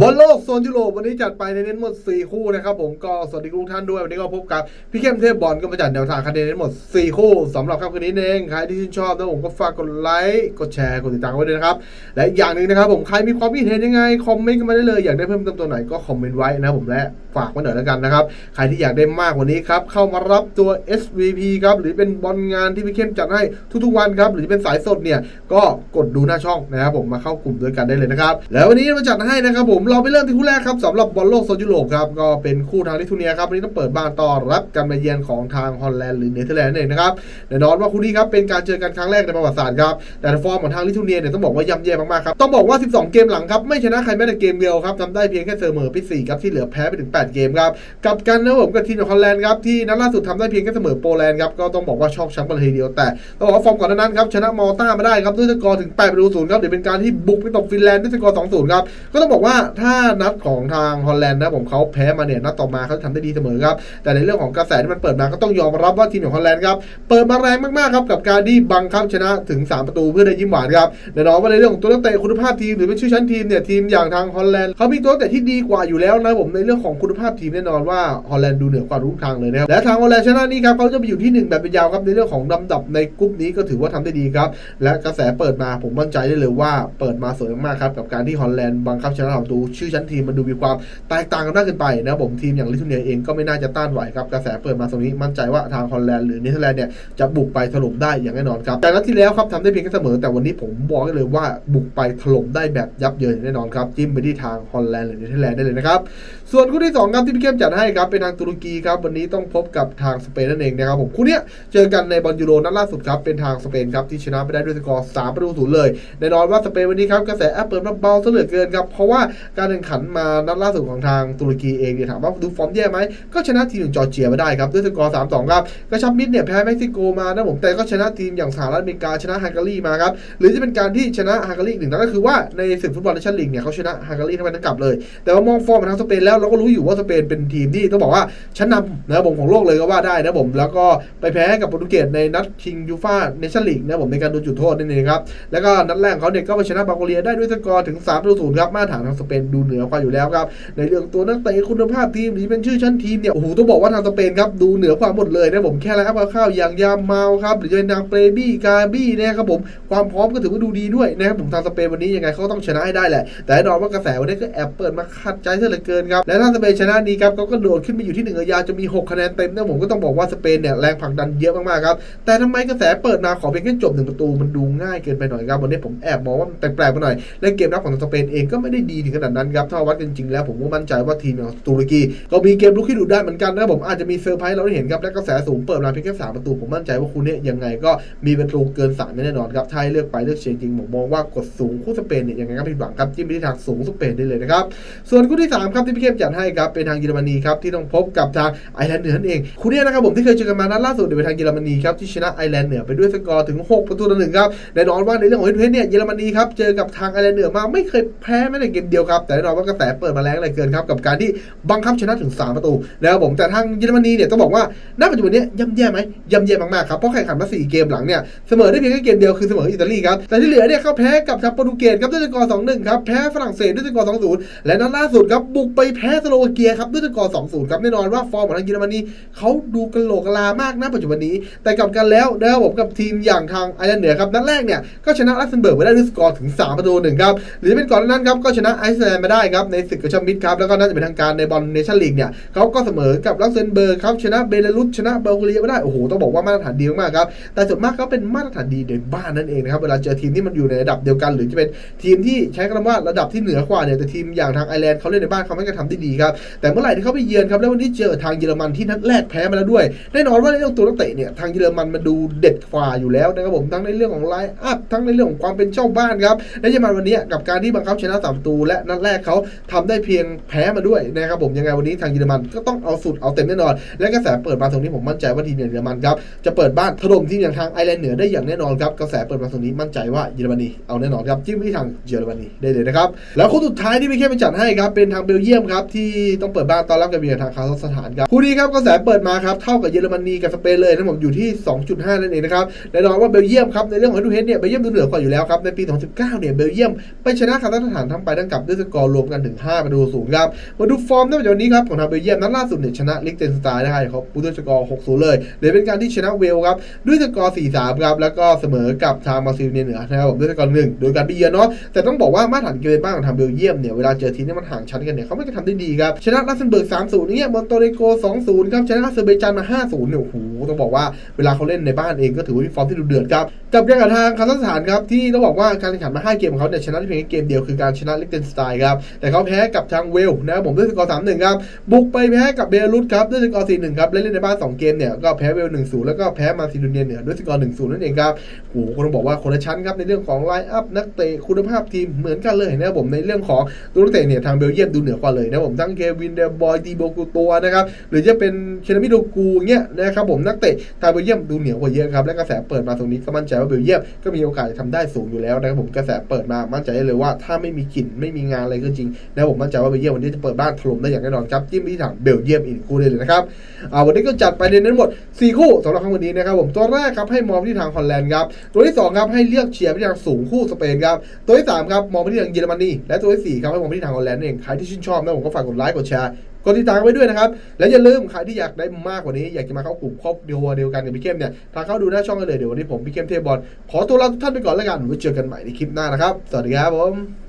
บอลโลกโซนยุโรปวันนี้จัดไปในเน้นหมด 4 คู่นะครับผมก็สวัสดีทุกท่านด้วย วันนี้ก็พบกับพี่เข้มเทพบอลก็มาจัดแนวทางคะแนนเน้นหมด 4 คู่สำหรับค่ำคืนนี้เองใครที่ชื่นชอบนะผมก็ฝากกดไลค์กดแชร์กดติดตามไว้ด้วยนะครับ และอย่างหนึ่งนะครับผมใครมีความคิดเห็นยังไง คอมเมนต์กันมาได้เลยอยากได้เพิ่มเติมตัวไหนก็คอมเมนต์ไว้นะผมและฝากไว้หน่อยแล้วกันนะครับใครที่อยากได้มากกว่านี้ครับเข้ามารับตัว SVP ครับหรือเป็นบอลงานที่พี่เข้มจัดให้ทุกๆวันครับหรือเป็นสายสดเนี่ยก็กดดูหน้าช่องนะครับผมมาเข้ากลุ่มด้วยกันได้เลยนะครับแล้ววันนี้มาจัดให้นะครับผมเราไปเริ่มที่คู่แรกครับสำหรับบอลโลกโซนยุโรปครับก็เป็นคู่ทางลิทัวเนียครับวันนี้ต้องเปิดบ้านต้อนรับการมาเยือนของทางฮอลแลนด์หรือเนเธอร์แลนด์นั่นเองนะครับแน่นอนว่าคู่นี้ครับเป็นการเจอกันครั้งแรกในประวัติศาสตร์ครับแต่ฟอร์มของทางลิทัวเนียเนี่ยต้องบอกว่าย่ำแย่มากๆครับต้องบอกว่า 12 เกมหลังครับไม่ชนะใครแม้แต่เกมเดียวครับทำได้เพียงแค่เสมอไป4ครับที่เหลือแพ้ไปถึง 8 เกมครับกับกันนะผมกับทีมของฮอลแลนด์ครับที่นัดล่าสุดทำได้เพียงแค่เสมอโปแลนด์ครับก็ต้องบอกว่าชอกช้ำกันเลยทีเดียวแต่ต้องบอกว่าฟอร์มก่อนหน้านั้นครับชนะมอลตามาได้ครับด้วยสกอร์ถึง8ประตูศูนย์ครับเดี๋ยวเป็นการที่บุกไปตบฟินแลนด์ด้วยสกอร์2 0ครับก็ต้องบอกว่าถ้านัดของทางฮอลแลนด์นะผมเขาแพ้มาเนี่ยนัดต่อมาเขาทำได้ดีเสมอครับแต่ในเรื่องของกระแสที่มันเปิดมาก็ต้องยอมรับว่าทีมของฮอลแลนด์ครับเปิดมาแรงมากๆครับกับการที่บังคับชนะถึง 3 ประตูเพื่อได้ยิ้มหวานครับแน่นอนว่าในเรื่องของตัวนักเตะคุณภาพทีมหรือเป็นชื่อชั้นทีมเนี่ยทีมอย่างทางฮอลแลนด์เขามีตัวนักเตะที่ดีกว่าอยู่แล้วนะผมในเรื่องของคุณภาพทีมแน่นอนว่าฮอลแลนด์ดูเหนือกว่าทุกทางเลยนะครับและทางฮอลแลนด์ชนะนี้ครับเขาจะไปอยู่ที่หนึ่งแบบเป็นยาวครับในเรื่องของลำดับในกลุ่มนี้ก็ถือว่าทำได้ดีครับและกระแสเปิดมาผมมั่นใจได้เลยว่าเปิดมาสวยมากๆครับกับการที่ฮอลแลนด์บังคับชนะประตูชื่อชั้นทีมมันดูมีความแตกต่างกันมากเกินไปนะผมทีมอย่างลิทัวเนียเองก็ไม่น่าจะต้านไหวครับกระแสเปิดมาตรงนี้มั่นใจว่าทางฮอลแลนด์หรือเนเธอร์แลนด์เนี่ยจะบุกไปถล่มได้อย่างแน่นอนครับแต่นัดที่แล้วครับทำได้เพียงแค่เสมอ แต่วันนี้ผมบอกได้เลยว่าบุกไปถล่มได้แบบยับเยินแน่นอนครับจิ้มไปที่ทางฮอลแลนด์หรือเนเธอร์แลนด์ได้เลยนะครับส่วนคู่ที่สองครับที่พี่เข้มจัดให้ครับเป็นทางตุรกีครับวันนี้ต้องพบกับทางสเปนนั่นเองนะครับผมคู่เนี้ยเจอกันในบอลยูโรนัดล่าสุดครับเป็นทางสเปนครับที่ชนะไปได้ด้วยสกอร์3ประตูศูนย์เลยแน่นอนว่าสเปนวันนี้ครับกระแสแอปเปิดมาเบาซะเหลือเกินครับเพราะว่าการแข่งขันมานัดล่าสุดของทางตุรกีเองเนี่ยถามว่าดูฟอร์มแย่ไหมก็ชนะทีมอย่างจอร์เจียมาได้ครับด้วยสกอร์3 2ครับกระชับมิตรเนี่ยแพ้เม็กซิโกมานะผมแต่ก็ชนะทีมอย่างสหรัฐอเมริกาชนะฮังการีมาครับหรือจะเป็นการที่ชนะฮังการีหนึ่งนัดก็คือว่าในศึกฟุตบอลเนชั่นลีกเนี่ยเขาชนะฮังการีทั้งไปทั้งกลับเลย แต่ว่ามองฟอร์มทางสเปนแล้วเราก็รู้อยู่ว่าสเปนเป็นทีมที่ต้องบอกว่าชั้นนำนะผมของโลกเลยก็ว่าได้นะผมแล้วก็ไปแพ้กับโปรตุเกสในนัดชิงยูฟ่าเนชั่นลีกนะผมในการโดนจุดโทษนั่นเองครับแล้วก็นัดแรกของเขาเนี่ยก็ไปชนะบาโกเรียได้ด้วยสกอร์ถึง3ประตูศูนย์ครับมาตรฐานทางสเปนดูเหนือกว่าอยู่แล้วครับในเรื่องตัวนักเตะคุณภาพทีมหรือเป็นชื่อชั้นทีมเนี่ยโอ้โหต้องบอกว่าทางสเปนครับดูเหนือกว่าหมดเลยนะผมแค่ไลน์อัพข้าวอย่างยามเมาครับหรือจะเป็นทางเปรบี้กาบี้นะครับผมความพร้อมก็ถือว่าดูดีด้วยนะครับผมทางสเปนวันนี้ยังไงเขาต้องชนะให้ได้แหละ แต่แน่นอนว่ากระแสวันนี้ก็แอบเปิดมาขัดใจซะเหลือเกินครับและถ้าสเปนชนะนี้ครับเขาก็โดดขึ้นมาอยู่ที่หนึ่งยะจะมี 6 คะแนนเต็มนะผมก็ต้องบอกว่าสเปนเนี่ยแรงผลักดันเยอะมากๆครับแต่ทำไมกระแสเปิดมาขอเพียงแค่จบหนึ่งประตูมันดูง่ายเกินไปหน่อยครับวันนี้ผมแอบมองว่ามันแปลกๆไปหน่อยและเกมรับของทางสเปนเองก็ไม่ได้ดีถึงขนาดนั้นครับถ้าวัดกันจริงแล้วผมก็มั่นใจว่าทีมของตุรกีก็มีเกมลุกที่ดุดันเหมือนกันนะผมอาจจะมีเซอร์ไพรส์เราได้เห็นครับและกระแสสูงเปิดมาเพียงแค่สามประตูผมมั่นใจว่าคู่นี้ยังไงก็มีประตูเกินสามแน่นอนครับถ้าให้เลือกไปเลือกเชียร์จริงผมมองว่ากดสูงคู่สเปนเนี่ยยังไงก็ผิดหวังครับจิ้มไปที่ทางสูงสเปนได้เลยนะครับส่วนคู่ที่3ครับที่พี่เข้มจัดให้ครับเป็นทางเยอรมนีครับที่ต้องพบกับทางไอร์แลนด์เหนือนั่นเองคู่นี้นะครับผมที่เคยเจอกันมานัดล่าสุดเนี่ยเป็นทางเยอรมนีครับที่ชนะไอร์แลนด์เหนือไปด้วยสกอร์ถึง 6 ประตูต่อหนึ่งครับแน่นอนว่าในเรื่องของเฮดเฮดเนี่ยเยอรมนีครับเจอกับทางไอร์แลนด์เหนือมาไม่เคยแพ้แม้แต่เกมเดียวครับแต่แน่นอนว่ากระแสเปิดมาแรงเหลยเกินครับกับการที่บังคับชนะถึง 3 ประตูนะครับผมแต่ทางเยอรมนีเนี่ยต้องบอกว่าณปัจจุบันนี้ย่ำแย่ไหมย่ำแย่มากๆครับเพราะแข่งขันมา4เกมหลังเนี่ยเสมอได้เพียงแค่เกมเดียวคือเสมออิตาลีครับแต่ที่เหลือเนี่ยเขาแพ้กับทางโปรตุเกสครับด้วยสกอร์2-1ครับแพ้ฝรั่งเศสด้วยสกอร์2-0และนัดล่าสุดครับบุกไปแพ้สโลวาเกียครับด้วยสกอร์2-0ครับแน่นอนว่าฟอร์มของทางเยอรมนีเขาดูกระโหลกลามากนะปัจจุบันนี้ แต่กลับกันแล้วนะครับผมกับทีมอย่างทางไอร์แลนด์เหนือครับนัดแรกเนี่ยก็ชนะลักเซมเบิร์กไปได้ด้วยสกอร์ถึง3ประตูหนึ่งครับหรือเป็นก่อนนั้นครับก็ชนะไอซ์แลนด์มาได้ครับในศึกกระชับมิตรครับแล้วก็น่าจะเป็นทางการในบอลเนชั่นลีกเนี่ยเขาก็เสมอกับลักเซมเบิร์กครับชนะเบลารุสชนะเบลเรียมาได้โอ้โหต้องบอกว่ามาตรฐานดีมากครับแต่ส่วนมากก็เป็นมาตรฐานดีในบ้านนั่นเองนะครับเวลาเจอทีมที่มันอยู่ในระดับเดียวกัน หรือจะเป็นทีมที่ใช้คำว่าระดับที่เหนือกว่าเนี่ยแต่ทีมอย่างทางไอร์แลนด์เขาเล่นในบ้านเขาไม่กระทำได้ดีครับแต่เมื่อไหร่ที่เขาไปเยือนครับแล้ววันนี้เจอทางเยอรมันที่นัดแรกแพ้มาแล้วด้วยแน่นอนว่าในเรื่องตัวนักเตะเนี่ยทางเยอรมันมันดูเด็ดกว่าอยู่แล้วนะครับผมทั้งในเรื่องของไลน์อัพทั้งในเรื่องของความเป็นเจ้าบ้านครับและเยอรมันวันนี้กับการที่บังคับชนะสามตูและนดแรกเขาทำได้เพียงแพ้มาด้วยนะครับผมยังไงวันนี้ทางเยอรมันก็ต้องเอาสุดเอาเต็มแน่นอน และกระแสเปิดมาตรงนี้ผมมั่นใจว่าทีมอย่างเยอรมันครับจะเปิดบ้านถล่มทีมอย่างทางไอร์แลนด์เหนือได้อย่างแน่นอนครับกระแสเปิดมาตรงนี้มั่นใจว่าเยอรมนีเอาแน่นอนครับจิ้มที่ทางเยอรมนีได้เลยนะครับแล้วคู่สุดท้ายที่ไม่แค่ไปจัดให้ครับเป็นทางเบลเยียมครับที่ต้องเปิดบ้านต้อนรับกับเบียร์ทางคาซัคสถานครับคู่นี้ครับกระแสเปิดมาครับเท่ากับเยอรมนีกับสเปนเลยนะผมอยู่ที่ 2.5 นั่นเองนะครับแน่นอนว่าเบลเยียมครับในเรื่องของดูเฮดเนี่ยเบลเยียมดูเหนือกว่าอยู่แล้วครับในปี 2019 เนี่ยเบลเยียมไปชนะคาซัคสถานทั้งไปทั้งกลับด้วยสสกอร์รวมกันถึง5ประตูศูนย์ครับ มาดูฟอร์มในวันนี้ครับของทางเบลเยียมนัดล่าสุดเนี่ยชนะลิกเทนสไตน์ได้ครับด้วยสกอร์6-0เลยหรือเป็นการที่ชนะเวลครับด้วยสกอร์4-3ครับแล้วก็เสมอกับทางมาซิลเนียเหนือนะครับผมด้วยสกอร์1โดยการไปเยือนเนาะแต่ต้องบอกว่ามาตรฐานเกมบ้างของทางเบลเยียมเนี่ยเวลาเจอทีมที่มันห่างชั้นกันเนี่ยเขาไม่ได้ทำได้ดีครับชนะลักเซมเบิร์ก3-0เนี่ยมอนโตเรโก2-0ครับชนะอาเซอร์ไบจานมา5-0เนี่ยโอ้โหต้องบอกว่าเวลาเขาเล่นในบ้านเองก็ถือว่ามีฟอร์มที่ดูเดือดครับ กับการกับทางคาซัคสถานครับที่ต้องบอกว่าการแข่งขันมา 5 เกมของเขาเนี่ยชนะได้เพียงแค่เกมเดียวคือการชนะลิกเทนสไตน์ครับแต่เขาแพ้กับทางเวลนะผมด้วยสกอร์3-1ครับบุกไปแพ้กับเบลุสครับด้วยสกอร์4-1ครับและเล่นในบ้าน2เกมเนี่ยก็แพ้เวล1-0แล้วก็แพ้มาซิโดเนียเหนือด้วยสกอร์1-0นั่นเองครับโอ้โหก็ต้องบอกว่าคนละชั้นครับในเรื่องของไลน์อัพนักเตะคุณภาพทีมเหมือนกันเลยนะผมในเรื่องของตัวนักเตะเนี่ยทางเบลเยียมดูเหนือกว่าเลยนะผมทั้งเควินเดบอยตีโบกูตัวนะครับหรือจะเป็นเคนามิโดกูเงี้ยนะครับผมนักเตะทางเบลเยียมดูเหนือกว่าเยอะครับและกระแสเปิดมาตรงนี้ก็มั่นใจว่าเบลเยียมก็มีโอกาสจะทำได้สูงอยู่แล้วนะครับผมกระแสเปิดมามั่นใจได้เลยว่าถ้าไม่มีกลิ่นไม่มีงานอะไรก็จริงนะครับผมมั่นใจว่าเบลเยียมวันนี้จะเปิดบ้านถล่มได้อย่างแน่นอนครับจิ้มไปที่ทางเบลเยียมอีกคู่ได้เลยนะครับอ่าวันนี้ก็จัดไปในนั้นหมด 4 คู่สำหรับครั้งวันนี้นะครับผมตัวแรกครับให้มองที่ทางฮอลแลนด์ครับตัวที่2ครับให้เลือกเชียร์ไปที่ทางสูงคู่สเปนครับตัวที่3ครับมองไปที่ทางเยอรมนีและตัวที่4ครับให้มองไปที่ทางฮอลแลนด์เองใครที่ชื่นชอบนะผมก็ฝากกดไลค์กดแชร์ กดติดตามไว้ด้วยนะครับ และอย่าลืมใครที่อยากได้มากกว่านี้ อยากจะมาเข้ากลุ่มครอบเดียวเดียวกันกับพี่เข้มเนี่ยทางเข้าดูหน้าช่องกันเลยเดี๋ยววันนี้ผมพี่เข้มเทพบอลขอตัวลาทุกท่านไปก่อนแล้วกันไว้เจอกันใหม่ในคลิปหน้านะครับ สวัสดีครับผม